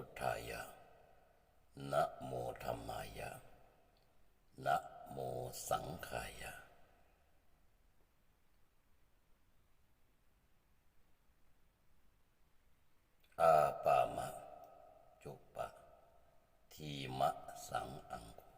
พุทธายะ นะโมธรรมายะ นะโมสังขายะ อาปามะ จุปะ ทีมะสังอังคุ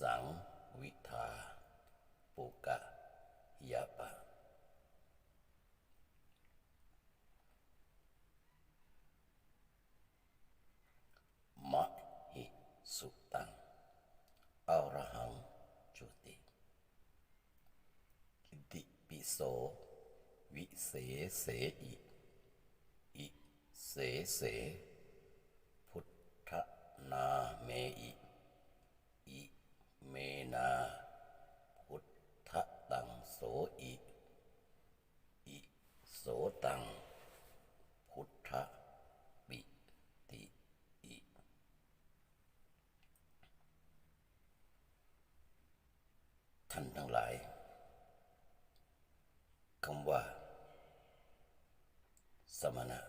สังวิทา ปุกะยะปะ มะหิสุตังอรหังจุติ อิติปิโส วิ เศเสอิอิเสเส พุทธนาเมอิอิเมนา พุทธตังโสอิอิโสตัง พุทธปิติอิท่านทั้งหลายคำว่า สมณะ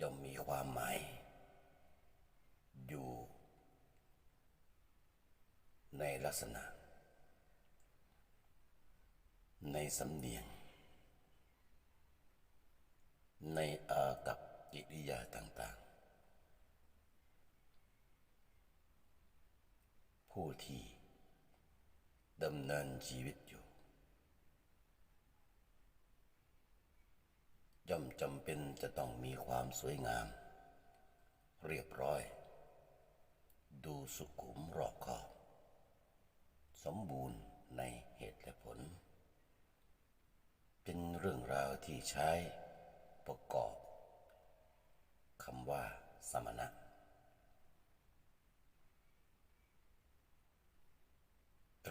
ย่อมมีความหมาย อยู่ ในลักษณะ ในสำเนียง ในอากับกิริยาต่างๆ ผู้ที่ ดำเนินชีวิตอยู่ย่อมจำเป็นจะต้องมีความสวยงาม เรียบร้อย ดูสุขุมรอบคอบ สมบูรณ์ในเหตุและผล เป็นเรื่องราวที่ใช้ประกอบคำว่าสมณะ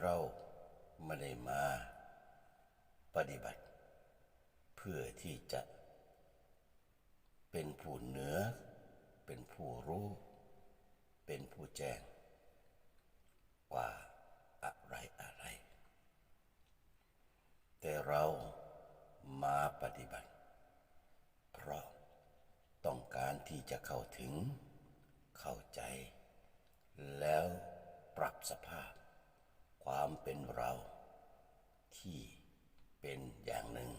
เรา ไม่ได้มาปฏิบัติ เพื่อที่จะเป็นผู้เหนือ เป็นผู้รู้ เป็นผู้แจ้งกว่าอะไรอะไร แต่เรามาปฏิบัติ เพราะต้องการที่จะเข้าถึง เข้าใจ แล้วปรับสภาพ ความเป็นเรา ที่เป็นอย่างหนึ่ง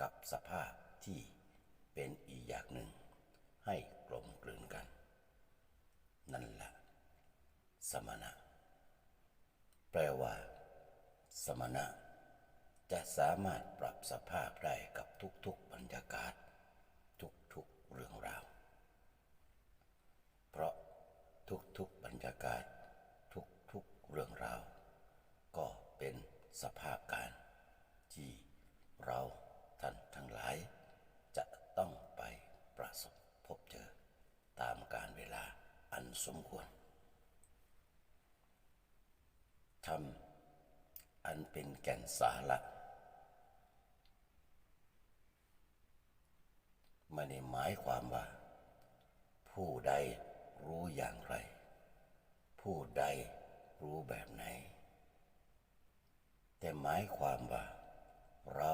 กับสภาพที่เป็นอีกอย่างหนึ่ง ให้กลมกลืนกัน นั่นแหละสมณะ แปลว่า สมณะ จะสามารถปรับสภาพได้กับทุกๆบรรยากาศ ทุกๆเรื่องราว เพราะทุกๆบรรยากาศ ทุกๆเรื่องราว สภาพการ ที่เราท่านทั้งหลาย จะต้องไปประสบพบเจอ ตามการเวลาอันสมควรทำอันเป็นแก่นสาระไม่ได้หมายความว่า ผู้ใดรู้อย่างไร ผู้ใดรู้แบบไหน แต่หมายความว่า เรา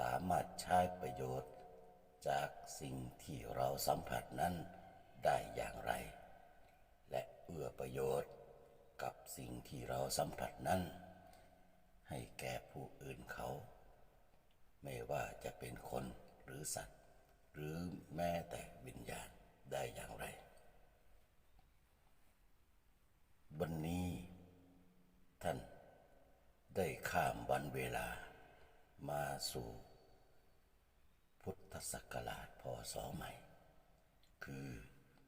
สามารถใช้ประโยชน์ จากสิ่งที่เราสัมผัสนั้นได้อย่างไร และเอื้อประโยชน์กับสิ่งที่เราสัมผัสนั้น ให้แก่ผู้อื่นเขา ไม่ว่าจะเป็นคนหรือสัตว์ หรือแม้แต่วิญญาณได้อย่างไร วันนี้ท่าน ได้ข้ามวันเวลามาสู่ พุทธศักราชพศใหม่ คือ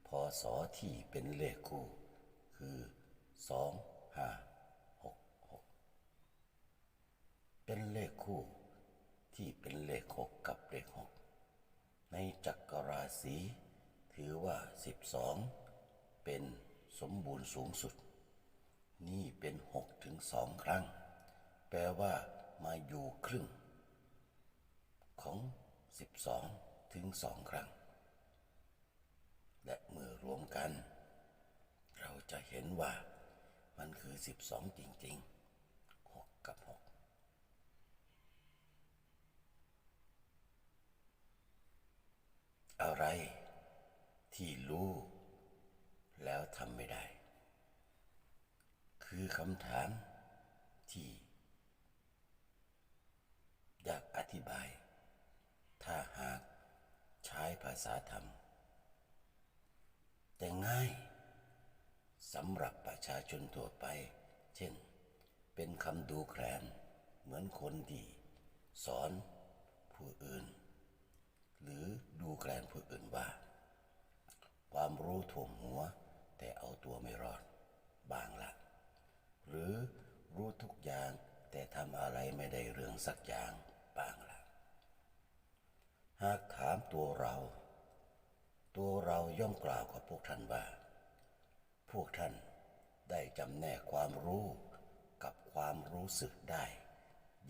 พศที่เป็นเลขคู่ คือสองห้าหกหกเป็นเลขคู่ที่เป็นเลขหกกับเลขหกในจักรราศีถือว่าสิบสองเป็นสมบูรณ์สูงสุด นี่เป็นหกถึงสองครั้ง แปลว่ามาอยู่ครึ่ง ของ 12 ถึงสองครั้ง และเมื่อรวมกัน เราจะเห็นว่ามันคือ 12 จริง ๆ 6 กับ 6อะไรที่รู้ แล้วทำไม่ได้ คือคำถามที่ อยากอธิบาย ถ้าหากใช้ภาษาธรรม แต่ง่ายสำหรับประชาชนทั่วไป เช่น เป็นคำดูแคลนเหมือนคนที่สอนผู้อื่น หรือดูแคลนผู้อื่นว่า ความรู้ถ่วมหัว แต่เอาตัวไม่รอด บางละ หรือรู้ทุกอย่างแต่ทำอะไรไม่ได้เรื่องสักอย่าง หากถามตัวเรา ตัวเราย่อมกล่าวกับพวกท่านว่า พวกท่านได้จำแนกความรู้กับความรู้สึกได้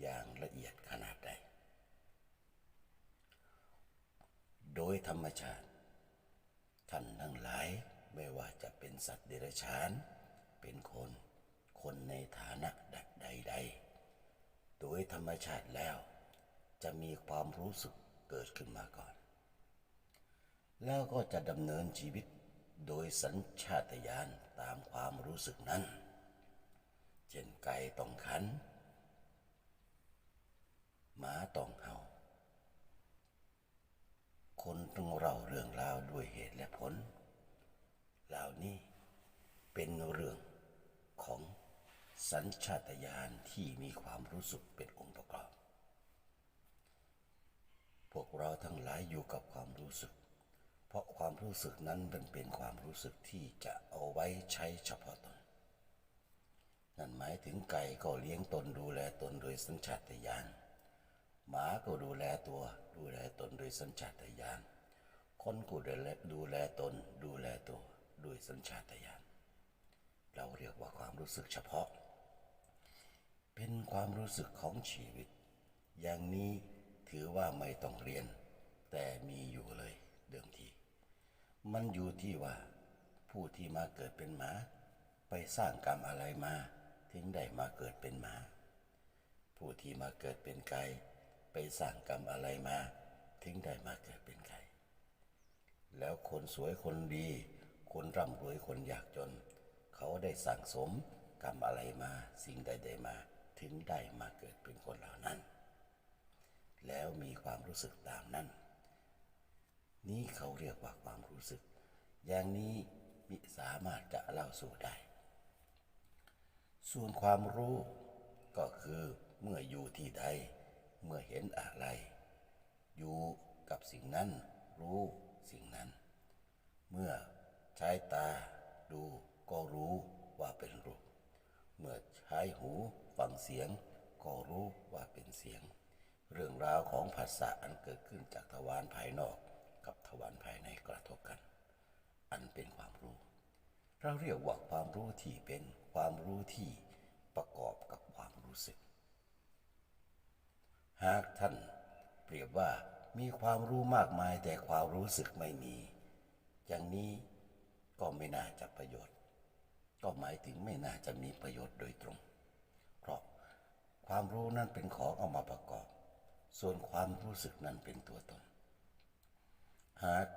อย่างละเอียดขนาดใด โดยธรรมชาติ ท่านทั้งหลายไม่ว่าจะเป็นสัตว์เดรัจฉาน เป็นคน คนในฐานะใดๆโดยธรรมชาติแล้ว จะมีความรู้สึก เกิดขึ้นมาก่อน แล้วก็จะดำเนินชีวิตโดยสัญชาตญาณตามความรู้สึกนั้น เช่นไก่ต้องขันหมาต้องเห่า คนต้องเล่าเรื่องราวด้วยเหตุและผลเหล่านี้เป็นเรื่องของสัญชาตญาณที่มีความรู้สึกเป็นองค์ประกอบ พวกเราทั้งหลายอยู่กับความรู้สึก เพราะความรู้สึกนั้นมันเป็นความรู้สึกที่จะเอาไว้ใช้เฉพาะตน นั่นหมายถึงไก่ก็เลี้ยงตนดูแลตนโดยสัญชาตญาณ หมาก็ดูแลตัวดูแลตนโดยสัญชาตญาณ คนก็ดูแลดูแลตนดูแลตัวโดยสัญชาตญาณ เราเรียกว่าความรู้สึกเฉพาะ เป็นความรู้สึกของชีวิต อย่างนี้ ถือว่าไม่ต้องเรียน แต่มีอยู่เลยเดิมที มันอยู่ที่ว่า ผู้ที่มาเกิดเป็นหมา ไปสร้างกรรมอะไรมาถึงได้มาเกิดเป็นหมา ผู้ที่มาเกิดเป็นไก่ไปสร้างกรรมอะไรมาถึงได้มาเกิดเป็นไก่แล้วคนสวยคนดี คนร่ำรวยคนยากจน เขาได้สั่งสมกรรมอะไรมาสิ่งใดๆมา ถึงได้มาเกิดเป็นคนเหล่านั้น แล้วมีความรู้สึกตามนั้น นี่เขาเรียกว่าความรู้สึก อย่างนี้มิสามารถจะเล่าสู่ได้ ส่วนความรู้ก็คือเมื่ออยู่ที่ใด เมื่อเห็นอะไร อยู่กับสิ่งนั้น รู้สิ่งนั้น เมื่อใช้ตาดูก็รู้ว่าเป็นรูป เมื่อใช้หูฟังเสียง ก็รู้ว่าเป็นเสียง เรื่องราวของภาษาอันเกิดขึ้นจากทวารภายนอกกับทวารภายในกระทบกัน อันเป็นความรู้ เราเรียกว่าความรู้ที่เป็นความรู้ที่ประกอบกับความรู้สึก หากท่านเปรียบว่ามีความรู้มากมายแต่ความรู้สึกไม่มี อย่างนี้ก็ไม่น่าจะประโยชน์ ก็หมายถึงไม่น่าจะมีประโยชน์โดยตรง เพราะความรู้นั้นเป็นของเอามาประกอบ ส่วนความรู้สึกนั้นเป็นตัวตน หาก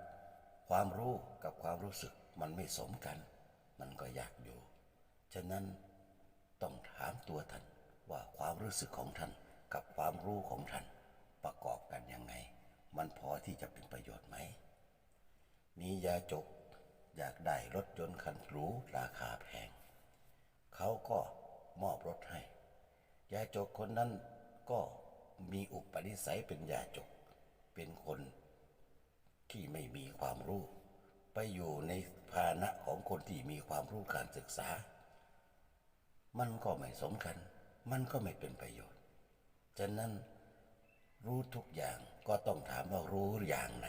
ความรู้กับความรู้สึกมันไม่สมกัน มันก็ยากอยู่ ฉะนั้นต้องถามตัวท่านว่าความรู้สึกของท่านกับความรู้ของท่านประกอบกันยังไง มันพอที่จะเป็นประโยชน์ไหม มียาจกอยากได้รถยนต์คันหรูราคาแพง เขาก็มอบรถให้ ยาจกคนนั้นก็ มีอุปนิสัยเป็นยาจก เป็นคนที่ไม่มีความรู้ ไปอยู่ในภาณะของคนที่มีความรู้การศึกษา มันก็ไม่สมกันมันก็ไม่เป็นประโยชน์ ฉะนั้นรู้ทุกอย่างก็ต้องถามว่ารู้อย่างไหน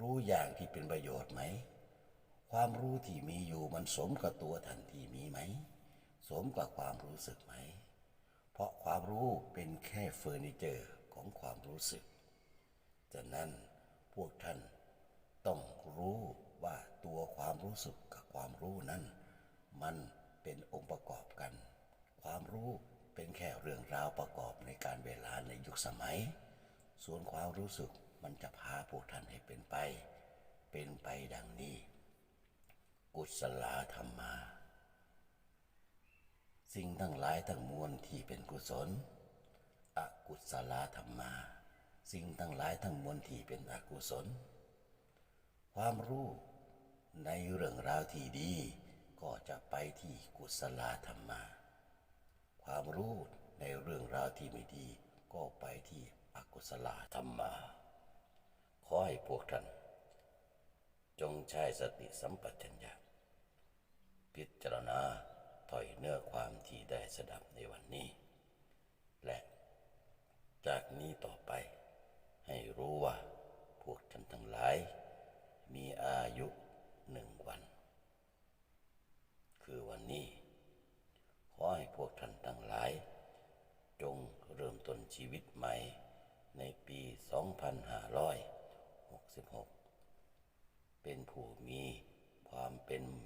รู้อย่างที่เป็นประโยชน์ไหม ความรู้ที่มีอยู่มันสมกับตัวท่านที่มีไหม สมกับความรู้สึกไหม เพราะความรู้เป็นแค่เฟอร์นิเจอร์ของความรู้สึกฉะนั้นพวกท่านต้องรู้ว่าตัวความรู้สึกกับความรู้นั้น มันเป็นองค์ประกอบกัน ความรู้เป็นแค่เรื่องราวประกอบในการเวลาในยุคสมัย ส่วนความรู้สึกมันจะพาพวกท่านให้เป็นไป เป็นไปดังนี้ กุศลธรรมา สิ่งทั้งหลายทั้งมวลที่เป็นกุศล อกุศลธรรมา สิ่งทั้งหลายทั้งมวลที่เป็นอกุศล ความรู้ในเรื่องราวที่ดีก็จะไปที่กุศลธรรมา ความรู้ในเรื่องราวที่ไม่ดี ก็ไปที่อกุศลธรรมา ขอให้พวกท่าน จงใช้สติสัมปชัญญะพิจารณา ถอยเนื้อความที่ได้สดับในวันนี้ และจากนี้ต่อไป ให้รู้ว่าพวกท่านทั้งหลาย มีอายุหนึ่งวัน คือวันนี้ขอให้พวกท่านทั้งหลาย จงเริ่มต้นชีวิตใหม่ในปี 2566 เป็นผู้มีความเป็นมงคลเป็น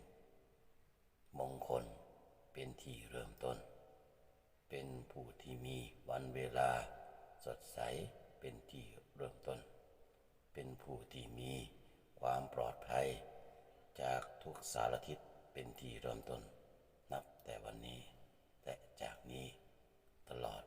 ที่เริ่มต้น เป็นผู้ที่มีวันเวลา สดใสเป็นที่เริ่มต้น เป็นผู้ที่มีความปลอดภัย จากทุกสารทิศเป็นที่เริ่มต้น นับแต่วันนี้และจากนี้ตลอด